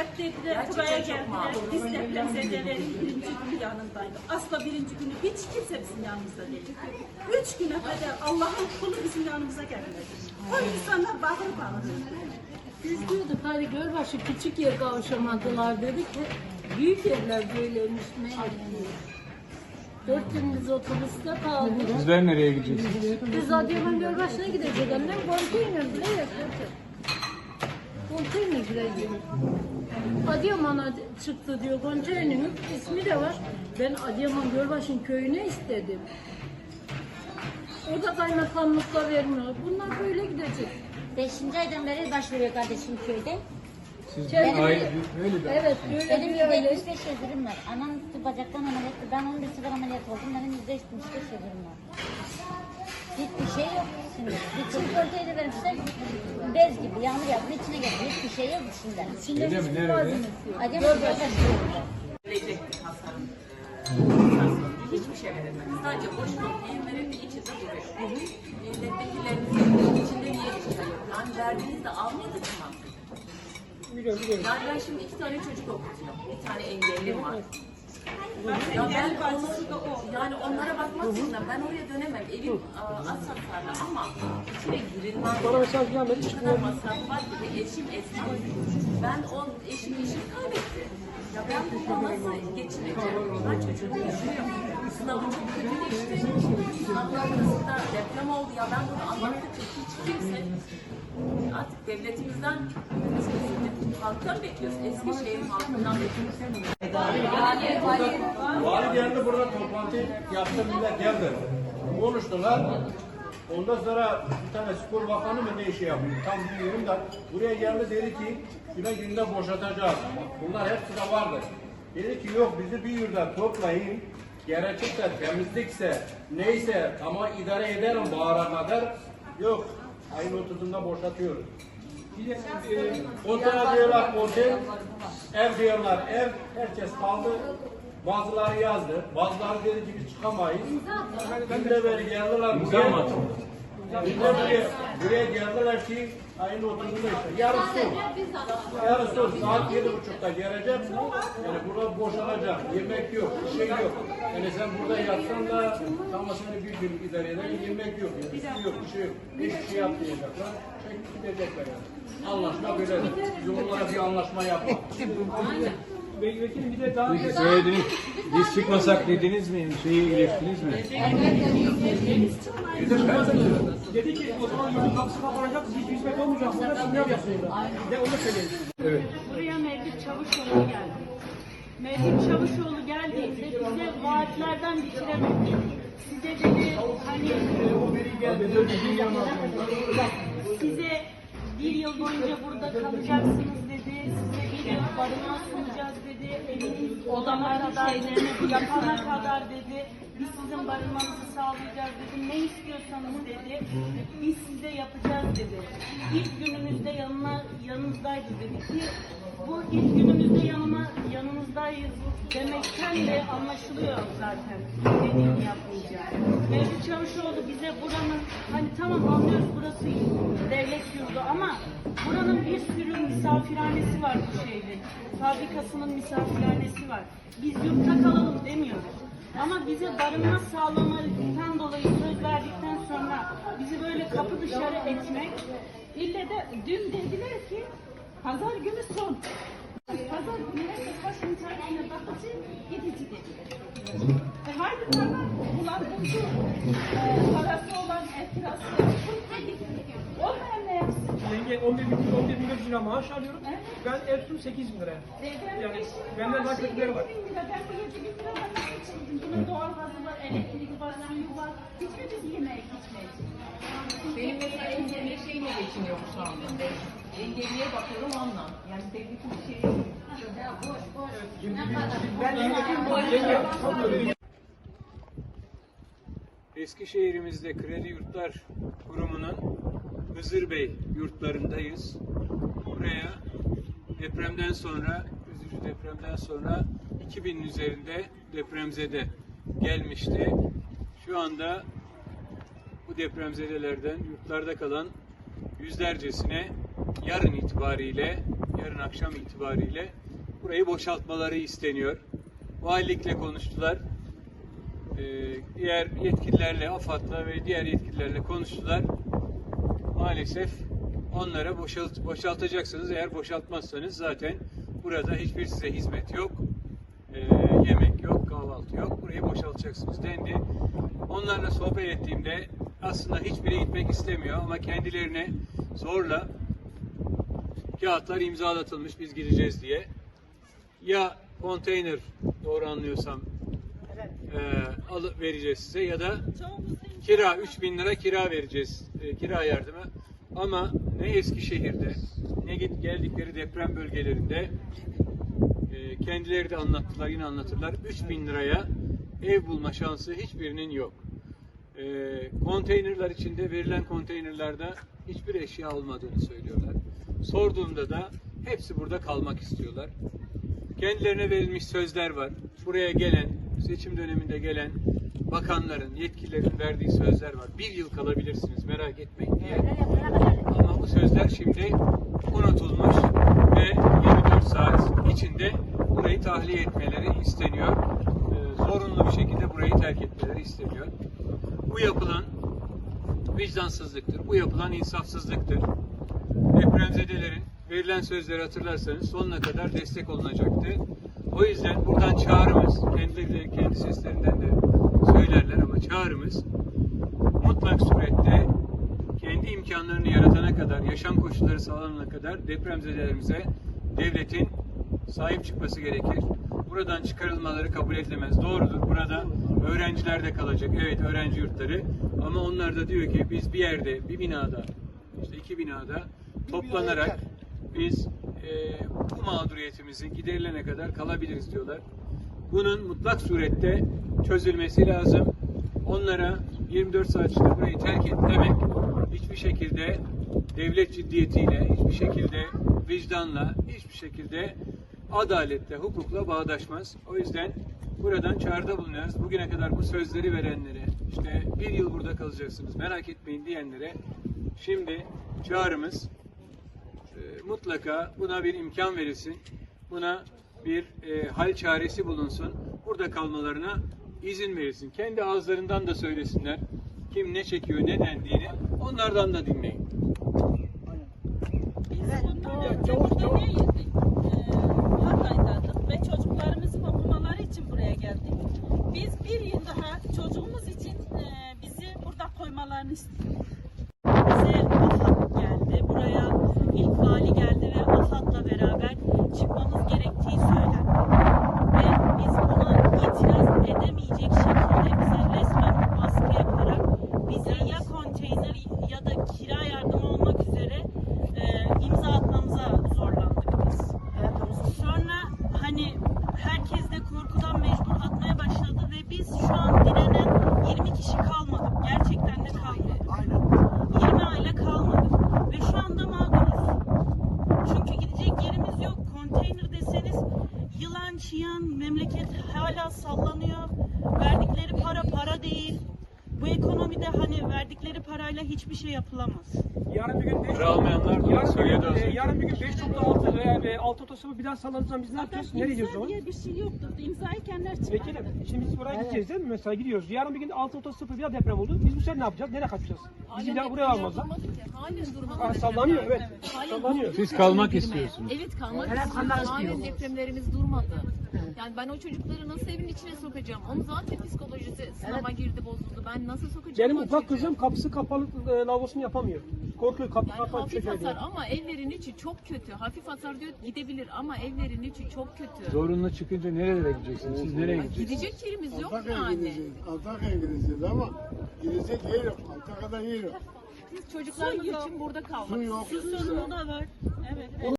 Hep dediler buraya geldiler. Biz depremzedelerin birinci günü yanındaydı. Asla birinci günü hiç kimse bizim yanımızda değil. Üç güne kadar Allah'ın kulu bizim yanımıza gelmedi. O insanlar bağır bağır. Biz diyorduk hadi Gölbaşı küçük yer kavuşamadılar dedik. Büyük yerler böyleymiş meğer. Dört gün biz otobüste kaldık. Sizler nereye gideceksiniz? Biz Adıyaman Gölbaşı'na gidecek annem konteyner bile yapacak. Konteyner gidecek. Adıyaman'a çıktı diyor konteynerin ismi de var. Ben Adıyaman Gölbaşı'nın köyüne istedim. O da kaymakamlıkla vermiyor. Bunlar böyle gidecek. Beşinci aydan beri başvuruyor kardeşim köyde. Siz Benim- aile böyle de. Evet böyle Benim bir yüzde öyle. yetmiş beş yazırım var. Anam üstü bacaktan ameliyattı. Ben 11 sefer ameliyat oldum. Benim yüzde yetmiş beş yazırım var. Hiçbir şey yok şimdi. Bir çift vermişler. Bez gibi yağmur yağdı. içine geldi. Hiçbir şey yok içinde. İçinde Öyle mi? hiçbir Nerede? malzemesi yok. Acaba bir başvuruyor. Gelecektir hasarın e, hiçbir şey veremez. Sadece boş konteynerin içinde duruyor. İçinde niye çıkıyor? Yani verdiğinizde almadık mı? Yani ben şimdi iki tane çocuk okutuyorum. Bir tane engellim var. Ya ben onu, yani onlara bakmak için ben oraya dönemem. Evim hasarlı ama içine girilmez. Bana mesaj gelmedi. kadar masraf var ve eşim esnaf. Ben o eşim işim kaybetti. Ya ben bununla nasıl geçineceğim? Ben çocuğumu düşünüyorum. Sınavım çok kötü geçti. Sınavın arkasında deprem oldu. Ya ben bunu anlattıkça hiç kimse artık devletimizden halktan bekliyoruz. Eskişehir'in halkından bekliyoruz. Vali geldi burada toplantı yaptı millet geldi. Konuştular. Ondan sonra bir tane spor bakanı mı ne işi yapıyor? Tam bilmiyorum da buraya geldi dedi ki şuna günde boşatacağız. Bunlar hepsi de vardı. Dedi ki yok bizi bir yurda toplayın. Gerekirse temizlikse neyse ama idare ederim bağıra kadar. Yok. Ayın 30'unda boşatıyoruz. Otel diyorlar otel, ev diyorlar ev, herkes kaldı. Bazıları yazdı, bazıları dedi ki biz çıkamayız. Günde beri geldiler buraya. Günde buraya, geldiler ki ayın 30'unda işte. Yarın son. Yarın son saat yedi buçukta gelecek. Yani burada boşalacak. Yemek yok, bir şey yok. Yani sen burada yatsan da ama bir gün eder. Yemek yok, yani, yok, bir şey yok. Hiçbir şey yapmayacaklar. Çekip. Anlaşma böyle. Yollara bir anlaşma yapma. Vekilim bir de daha Peki söylediniz, biz çıkmasak dediniz mi? Şeyi ilettiniz mi? dedi ki o zaman yolun kapısı kapanacak, hiç hizmet olmayacak. Burada sinyal yapıyorlar. De onu söyleyin. Evet. Buraya Mevlüt Çavuşoğlu geldi. Mevlüt Çavuşoğlu geldiğinde bize vaatlerden bitiremedi. Size dedi hani size bir yıl boyunca burada kalacaksınız dedi. Barınağı sunacağız dedi. Eviniz odama kadar. Yapana kadar dedi. Biz sizin barınmanızı sağlayacağız dedi. Ne istiyorsanız dedi. Biz size yapacağız dedi. İlk günümüzde yanına, yanınızdaydı dedi ki bu ilk günümüzde yanıma, yanınızdayız demekten de anlaşılıyor zaten dediğini yapmayacağım. Mevlüt Çavuşoğlu bize buranın hani tamam anlıyoruz burası devlet yurdu ama buranın bir sürü misafirhanesi var bu şehrin. Fabrikasının misafirhanesi var. Biz yurtta kalalım demiyoruz. Ama bize barınma sağlamaktan dolayı söz verdikten sonra bizi böyle kapı dışarı etmek ille de dün dediler ki pazar günü son. Pazar günü herkes başının tarafına bakıcı gidici dedi. E haydi tamam bulan buldu. E, parası olan etkilası Olmayan ne yapsın? Yenge 11 bin, 11 bin 500 lira maaş alıyorum. Ben ev tutum 8 bin liraya. Evden Yani benden lira, daha şey, kötüleri var. lira. Ben bu yedi bin liradan nasıl geçindim? Bunun doğal gazı var, elektriği var, suyu var. Hiç mi biz yemeğe gitmeyiz? Benim mesela engelliye şeyle geçiniyorum şu anda. Engelliye bakıyorum onunla. Yani teknik bir şey Eskişehir'imizde Kredi Yurtlar Kurumu'nun Hızır Bey yurtlarındayız. Buraya depremden sonra, üzücü depremden sonra 2000'in üzerinde depremzede gelmişti. Şu anda bu depremzedelerden yurtlarda kalan yüzlercesine yarın itibariyle yarın akşam itibariyle burayı boşaltmaları isteniyor. Valilikle konuştular. Ee, diğer yetkililerle, AFAD'la ve diğer yetkililerle konuştular. Maalesef onlara boşalt, boşaltacaksınız. Eğer boşaltmazsanız zaten burada hiçbir size hizmet yok. Ee, yemek yok, kahvaltı yok. Burayı boşaltacaksınız dendi. Onlarla sohbet ettiğimde aslında hiçbiri gitmek istemiyor ama kendilerine zorla kağıtlar imzalatılmış biz gideceğiz diye. Ya konteyner doğru anlıyorsam e, alıp vereceğiz size ya da kira 3000 lira kira vereceğiz e, kira yardımı ama ne Eskişehir'de ne git geldikleri deprem bölgelerinde e, kendileri de anlattılar yine anlatırlar 3000 liraya ev bulma şansı hiçbirinin yok. E, konteynerler içinde verilen konteynerlerde hiçbir eşya olmadığını söylüyorlar. Sorduğumda da hepsi burada kalmak istiyorlar. Kendilerine verilmiş sözler var. Buraya gelen, seçim döneminde gelen bakanların, yetkililerin verdiği sözler var. Bir yıl kalabilirsiniz merak etmeyin diye. Ama bu sözler şimdi unutulmuş ve 24 saat içinde burayı tahliye etmeleri isteniyor. Ee, zorunlu bir şekilde burayı terk etmeleri isteniyor. Bu yapılan vicdansızlıktır. Bu yapılan insafsızlıktır. Depremzedelerin verilen sözleri hatırlarsanız sonuna kadar destek olunacaktı. O yüzden buradan çağrımız, kendileri kendi seslerinden de söylerler ama çağrımız mutlak surette kendi imkanlarını yaratana kadar, yaşam koşulları sağlanana kadar depremzedelerimize devletin sahip çıkması gerekir. Buradan çıkarılmaları kabul edilemez. Doğrudur. Burada öğrenciler de kalacak. Evet öğrenci yurtları. Ama onlar da diyor ki biz bir yerde, bir binada, işte iki binada toplanarak biz e, bu mağduriyetimizi giderilene kadar kalabiliriz diyorlar. Bunun mutlak surette çözülmesi lazım. Onlara 24 saat içinde burayı terk et demek hiçbir şekilde devlet ciddiyetiyle, hiçbir şekilde vicdanla, hiçbir şekilde adaletle, hukukla bağdaşmaz. O yüzden buradan çağrıda bulunuyoruz. Bugüne kadar bu sözleri verenlere, işte bir yıl burada kalacaksınız, merak etmeyin diyenlere şimdi çağrımız e, mutlaka buna bir imkan verilsin. Buna bir e, hal çaresi bulunsun. Burada kalmalarına izin verilsin. Kendi ağızlarından da söylesinler. Kim ne çekiyor, ne dendiğini onlardan da dinleyin. Burada değildik. Ee, Hatay'daydık ve çocuklarımızın okumaları için buraya geldik. Biz bir yıl daha çocuğumuz için e, bizi burada koymalarını istiyoruz. Bize AFAD geldi. Buraya ilk vali geldi ve AFAD'la beraber çıkmamız gerektiği söylendi. Ve biz buna itiraz edemeyecek şekilde bize resmen baskı yaparak bizi ya konteyner ya da kira yardımı olmak üzere e, imza atmamıza zorlandık biz. Sonra hani herkes de korkudan mecbur atmaya başladı ve biz şu an direnen 20 kişi kalmadık. Gerçekten de kalmadık. 20 aile kalmadık. Ve şu anda mağduruz. Çünkü gidecek yerimiz yok. Konteyner deseniz yılan çiyan memleket hala sallanıyor. Verdikleri para para değil. Bu ekonomide hani verdikleri parayla hiçbir şey yapılamaz. Yarın bir gün 5 Para almayanlar da yarın, söyledi az e, yarın bir gün 5 çoklu altı veya e, altı otostopı bir daha sallandığı zaman biz ne yapacağız? Nereye gidiyoruz o zaman? diye bir şey yoktur. İmzayı kendileri Vekilim, şimdi biz buraya gideceğiz değil mi? Mesela gidiyoruz. Yarın bir gün 6 otostopı bir daha deprem oldu. Biz bu sene ne yapacağız? Nereye kaçacağız? Bizi bir daha buraya almazlar. Halen durmadı. Aa, sallanıyor evet. Sallanıyor. Siz kalmak istiyorsunuz. Evet kalmak istiyoruz. Halen depremlerimiz durmadı. Yani ben o çocukları nasıl evin içine sokacağım? Onun zaten psikolojisi sınava girdi bozuldu. Ben nasıl sokacağım Benim o ufak çocuğu? kızım kapısı kapalı e, lavabosunu yapamıyor. Korkuyor kapı Yani kapalı hafif çeker diye. hasar ama evlerin içi çok kötü. Hafif hasar diyor gidebilir ama evlerin içi çok kötü. Zorunlu çıkınca nerelere gideceksiniz? Siz nereye gideceksiniz? Gidecek yerimiz yok Antakya'ya yani. gideceğiz. Antakya'ya gideceğiz ama gidecek yer yok. Antakya'da yer yok. Biz çocuklarımız için burada kalmak Su yok. Sorunu da var. Evet.